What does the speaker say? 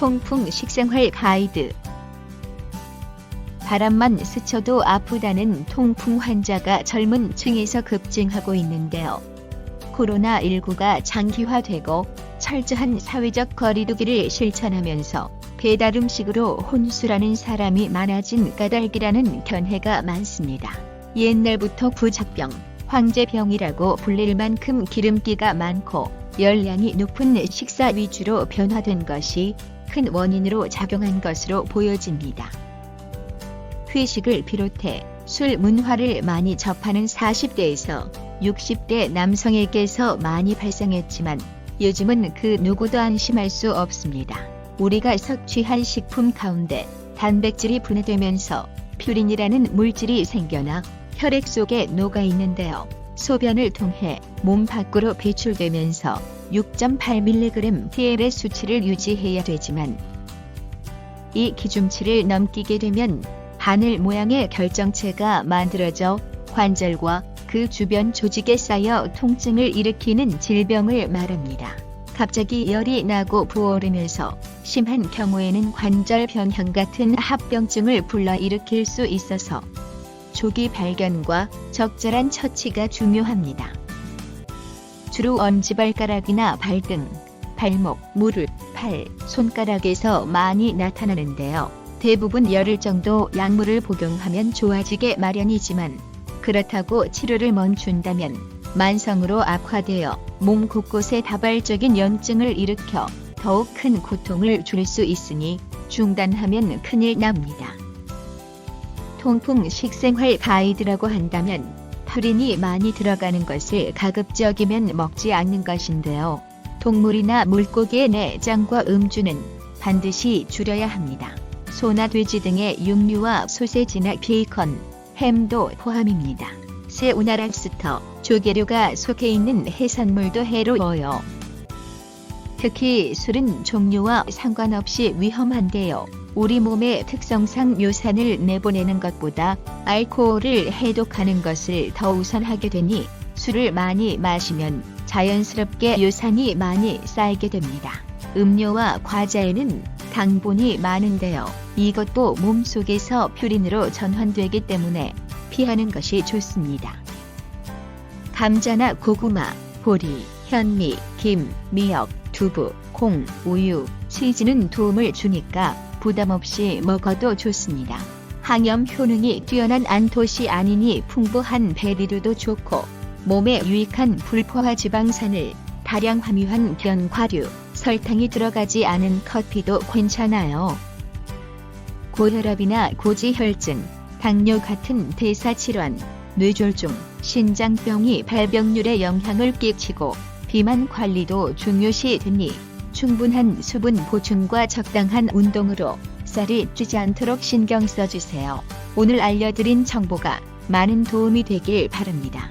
통풍 식생활 가이드 바람만 스쳐도 아프다는 통풍 환자가 젊은 층에서 급증하고 있는데요. 코로나19가 장기화되고 철저한 사회적 거리두기를 실천하면서 배달 음식으로 혼술하는 사람이 많아진 까닭이라는 견해가 많습니다. 옛날부터 부작병, 황제병이라고 불릴 만큼 기름기가 많고 열량이 높은 식사 위주로 변화된 것이 큰 원인으로 작용한 것으로 보여집니다. 회식을 비롯해 술 문화를 많이 접하는 40대에서 60대 남성에게서 많이 발생했지만 요즘은 그 누구도 안심할 수 없습니다. 우리가 섭취한 식품 가운데 단백질이 분해되면서 퓨린이라는 물질이 생겨나 혈액 속에 녹아 있는데요. 소변을 통해 몸 밖으로 배출되면서 6.8mg TL의 수치를 유지해야 되지만 이 기준치를 넘기게 되면 바늘 모양의 결정체가 만들어져 관절과 그 주변 조직에 쌓여 통증을 일으키는 질병을 말합니다. 갑자기 열이 나고 부어오르면서 심한 경우에는 관절 변형 같은 합병증을 불러일으킬 수 있어서 조기 발견과 적절한 처치가 중요합니다. 주로 엄지발가락이나 발등, 발목, 무릎, 팔, 손가락에서 많이 나타나는데요. 대부분 열흘 정도 약물을 복용하면 좋아지게 마련이지만 그렇다고 치료를 멈춘다면 만성으로 악화되어 몸 곳곳에 다발적인 염증을 일으켜 더욱 큰 고통을 줄수 있으니 중단하면 큰일 납니다. 통풍 식생활 가이드라고 한다면 퓨린이 많이 들어가는 것을 가급적이면 먹지 않는 것인데요. 동물이나 물고기의 내장과 음주는 반드시 줄여야 합니다. 소나 돼지 등의 육류와 소세지나 베이컨, 햄도 포함입니다. 새우나 랍스터, 조개류가 속해 있는 해산물도 해로워요. 특히 술은 종류와 상관없이 위험한데요. 우리 몸의 특성상 요산을 내보내는 것보다 알코올을 해독하는 것을 더 우선하게 되니 술을 많이 마시면 자연스럽게 요산이 많이 쌓이게 됩니다. 음료와 과자에는 당분이 많은데요. 이것도 몸속에서 퓨린으로 전환되기 때문에 피하는 것이 좋습니다. 감자나 고구마, 보리, 현미, 김, 미역, 두부, 콩, 우유, 치즈는 도움을 주니까 부담 없이 먹어도 좋습니다. 항염 효능이 뛰어난 안토시 아닌이 풍부한 베리류도 좋고 몸에 유익한 불포화 지방산을 다량 함유한 견과류, 설탕이 들어가지 않은 커피도 괜찮아요. 고혈압이나 고지혈증, 당뇨 같은 대사질환, 뇌졸중, 신장병이 발병률에 영향을 끼치고 비만 관리도 중요시 되니 충분한 수분 보충과 적당한 운동으로 쌀이 찌지 않도록 신경 써주세요. 오늘 알려드린 정보가 많은 도움이 되길 바랍니다.